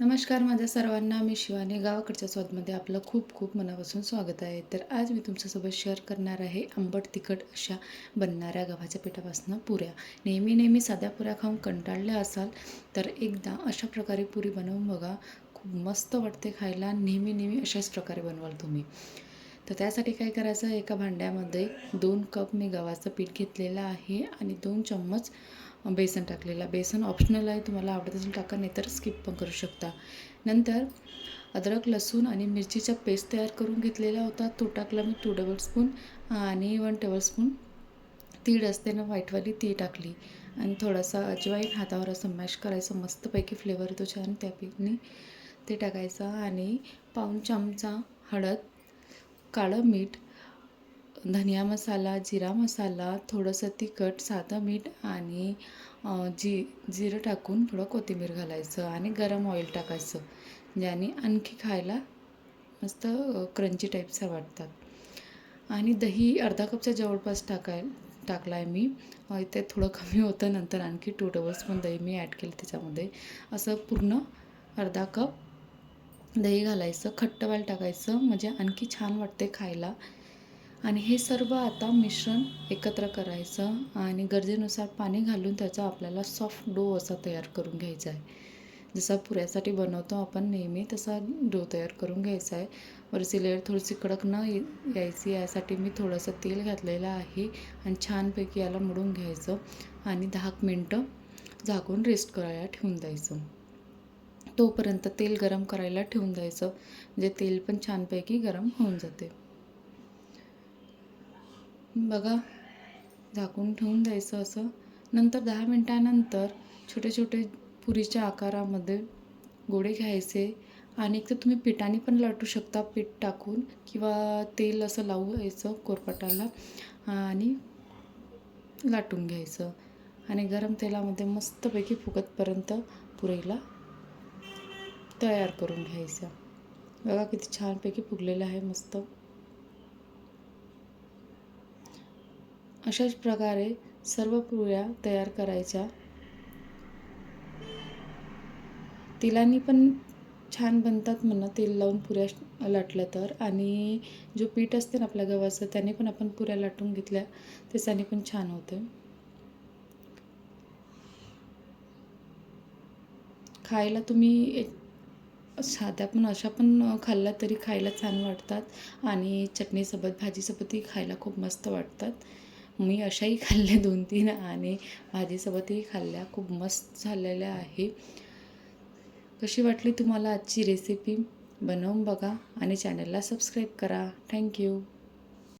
नमस्कार माझ्या सर्वांना मी शिवानी. गावाकडच्या स्वादमध्ये आपलं खूप खूप मनापासून स्वागत आहे. तर आज मी तुमच्यासोबत शेअर करणार आहे आंबट तिखट अशा बनणाऱ्या गव्हाच्या पिठापासून पुऱ्या. नेहमी नेहमी साध्या पुऱ्या खाऊन कंटाळल्या असाल तर एकदा अशा प्रकारे पुरी बनवून बघा. खूप मस्त वाटते खायला. नेहमी नेहमी अशाच प्रकारे बनवाल तुम्ही. तर त्यासाठी काय करायचं एका भांड्यामध्ये दोन कप मी गव्हाचं पीठ घेतलेलं आहे आणि दोन चम्मच बेसन टाकलेलं बेसन ऑप्शनल आहे तुम्हाला आवडत असेल टाका नाही तर स्किप पण करू शकता. नंतर अद्रक लसूण आणि मिरचीचा पेस्ट तयार करून घेतलेला होता. तो टाकला मी टू डबल स्पून आणि वन टेबलस्पून तीळ असते ना व्हाईटवाली ती टाकली. आणि थोडासा अजवाईन हातावर असं मॅश करायचं मस्तपैकी फ्लेवर येतो छान. त्या ते टाकायचं आणि पाऊण चमचा हळद काळं मीठ धनिया मसाला जिरा मसाला थोडंसं तिखट साधं मीठ आणि जी जिरं टाकून थोडं कोथिंबीर घालायचं आणि गरम ऑइल टाकायचं. ज्याने आणखी खायला मस्त क्रंची टाईपचा वाटतात. आणि दही अर्धा कपच्या जवळपास टाकाय टाकला आहे मी ते थोडं कमी होतं. नंतर आणखी टू टेबल स्पून दही मी ॲड केलं त्याच्यामध्ये. असं पूर्ण अर्धा कप दही घालायचं खट्टवाल टाकायचं म्हणजे आणखी छान वाटते खायला. आणि हे सर्व आता मिश्रण एकत्र करायचं आणि गरजेनुसार पाणी घालून त्याचा आपल्याला सॉफ्ट डो असा तयार करून घ्यायचा आहे. जसा पुऱ्यासाठी बनवतो आपण नेहमी तसा डो तयार करून घ्यायचा आहे. वरची लेअर थोडीशी कडक न यायची यासाठी मी थोडंसं तेल घातलेलं आहे आणि छानपैकी याला मोडून घ्यायचं आणि दहा मिनटं झाकून रेस्ट करायला ठेवून द्यायचं. तोपर्यंत तेल गरम करायला ठेवून द्यायचं. म्हणजे तेल पण छानपैकी गरम होऊन जाते. बघा झाकून ठेवून द्यायचं असं. नंतर दहा मिनटानंतर छोटे छोटे पुरीच्या आकारामध्ये गोळे घ्यायचे. आणि एक तर तुम्ही पिठाने पण लाटू शकता पीठ टाकून. किंवा तेल असं लावू यायचं कोरपटाला. आणि लाटून घ्यायचं. आणि गरम तेलामध्ये मस्तपैकी फुगतपर्यंत पुरीला तयार करून घ्यायचं. बघा किती छानपैकी फुगलेलं आहे मस्त. अशाच प्रकारे सर्व पुऱ्या तयार करायच्या. तेलानी पण छान बनतात म्हणा तेल लावून पुऱ्या लाटल्या तर. आणि जो पीठ असते ना आपल्या गव्हाचं त्याने पण आपण पुऱ्या लाटून घेतल्या त्याच्याने पण छान होते. खायला तुम्ही एक साध्या पण अशा पण खाल्ल्या तरी खायला छान वाटतात. आणि चटणीसोबत भाजीसोबतही खायला खूप मस्त वाटतात. मी अशाही खाल्ल्या दोन तीन आणि भाजीसोबतही खाल्ल्या. खूप मस्त झालेल्या आहे. कशी वाटली तुम्हाला आजची रेसिपी बनवून बघा आणि चॅनलला सबस्क्राईब करा. थँक्यू